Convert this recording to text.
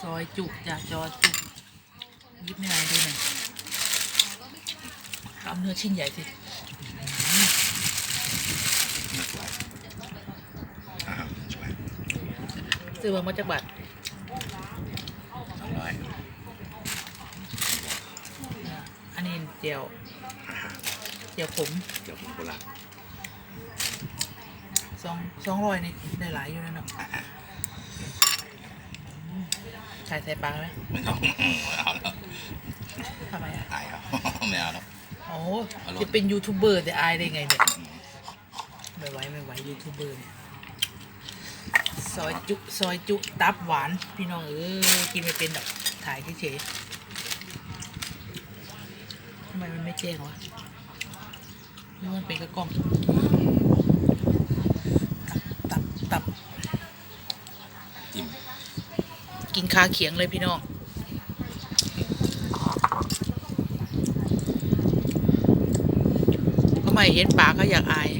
ซอยจุจ้ะจอจุยิบให้นายดูหน่อยเอาเนื้อชิ้นใหญ่สิอ่าช่วยซื้อมามาจากบัตรอร่อยอันนี้เจียวอ่าเจียวขมเดี๋ยวผมโบราณสองสองร้อยนี่ได้หลายอยู่นะเนาะอ่า ใส่ใส่ปลาไหมไม่ต้องไม่เอาแล้วทำไมอะอายครับไม่เอาแล้ว โอ้อร่อย จะเป็นยูทูบเบอร์แต่อายได้ไงเนี่ยไม่ไหวไม่ไหวยูทูบเบอร์เนี่ยซอยจุซอยจุตับหวาน พี่น้องเออกินไม่เป็นดอกถ่ายเฉยๆทำไมมันไม่แจ้งวะนี่มันเป็นกระกล้องตับตับตับ จิ้ม กินคาเขียงเลยพี่น้องทำไมเห็นปาก็อยากอาย